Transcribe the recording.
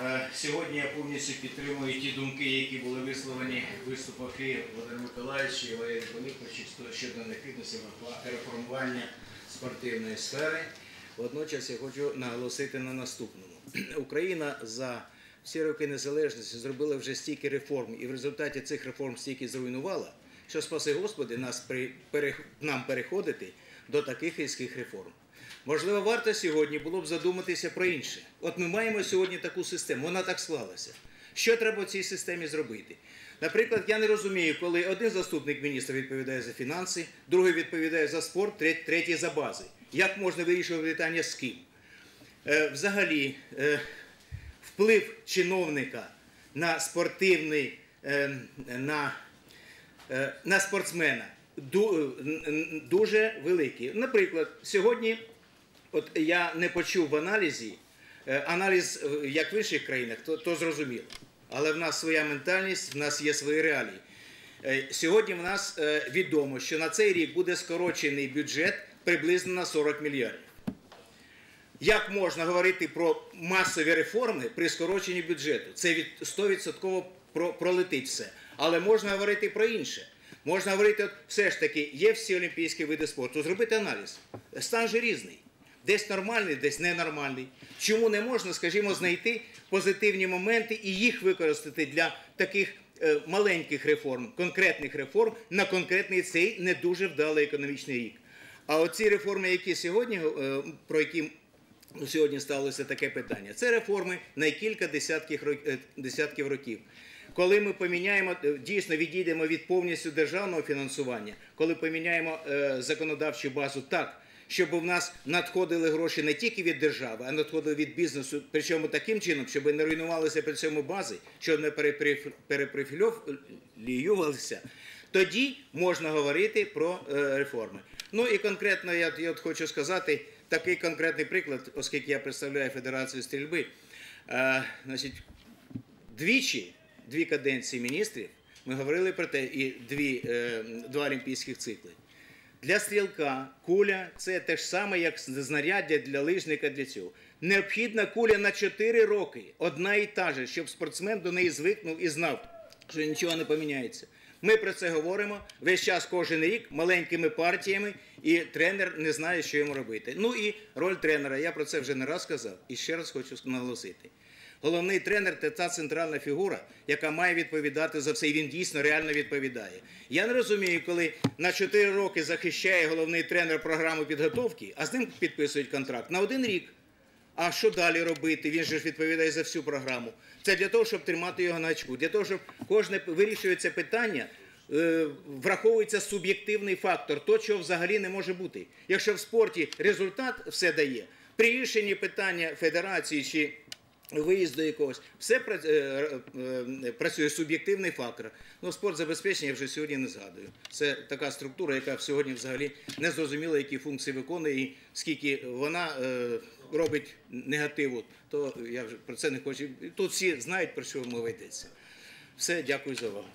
Е, Сьогодні я повністю підтримую ті думки, які були висловлені в виступах Володимира Миколаївича і Валерія Пилиповича щодо необхідності реформування спортивної сфери. Водночас я хочу наголосити на наступному. Україна за всі роки незалежності зробила вже стільки реформ, і в результаті цих реформ стільки зруйнувала, що спаси Господи нас при, нам переходити до таких різких реформ. Можливо, варто сьогодні було б задуматися про інше. От ми маємо сьогодні таку систему, вона так склалася. Що треба в цій системі зробити? Наприклад, я не розумію, коли один заступник міністра відповідає за фінанси, другий відповідає за спорт, третій за бази. Як можна вирішувати питання з ким? Е, взагалі, е, вплив чиновника на спортивний, е, на, на спортсмена дуже великий. Наприклад, сьогодні От я не почув в аналізі, е, аналіз е, як в інших країнах, то, то зрозуміло. Але в нас своя ментальність, в нас є свої реалії. Е, Сьогодні в нас відомо, що на цей рік буде скорочений бюджет приблизно на 40 мільярдів. Як можна говорити про масові реформи при скороченні бюджету? Це від 100% пролетить все. Але можна говорити про інше. Можна говорити, от, все ж таки, є всі олімпійські види спорту. Зробити аналіз. Стан же різний. Десь нормальний, десь ненормальний. Чому не можна, скажімо, знайти позитивні моменти і їх використати для таких е, маленьких реформ, конкретних реформ на конкретний цей не дуже вдалий економічний рік. А оці реформи, які сьогодні, е, про які сьогодні сталося таке питання. Це реформи на кілька десятків, ро- е, років. Коли ми поміняємо, дійсно відійдемо від повністю державного фінансування, коли поміняємо законодавчу базу так, щоб у нас надходили гроші не тільки від держави, а надходили від бізнесу, причому таким чином, щоб не руйнувалися при цьому бази, щоб не перепрофілювалися, тоді можна говорити про е, реформи. Ну і конкретно я, я от хочу сказати такий конкретний приклад, оскільки я представляю Федерацію стрільби. Е, значить, двічі, дві каденції міністрів, ми говорили про те, і дві, е, два олімпійських цикли. Для стрілка куля це те ж саме, як знаряддя для лижника для цього. Необхідна куля на 4 роки, одна і та же, щоб спортсмен до неї звикнув і знав, що нічого не поміняється. Ми про це говоримо весь час, кожен рік, маленькими партіями, і тренер не знає, що йому робити. Ну і роль тренера, я про це вже не раз сказав, і ще раз хочу наголосити. Головний тренер це та центральна фігура, яка має відповідати за все, і він дійсно реально відповідає. Я не розумію, коли на 4 роки захищає головний тренер програму підготовки, а з ним підписують контракт на один рік. А що далі робити? Він же ж відповідає за всю програму. Це для того, щоб тримати його на очку, для того, щоб кожне вирішується питання. е, Враховується суб'єктивний фактор, то чого взагалі не може бути. Якщо в спорті результат все дає, при рішенні питання федерації чи виїзду якогось, все е, е, працює суб'єктивний фактор. Ну, спорт забезпечення я вже сьогодні не згадую. Це така структура, яка сьогодні взагалі не зрозуміла, які функції виконує, і скільки вона е, робить негативу, то я вже про це не хочу. Тут всі знають, про що мова йдеться. Все, дякую за увагу.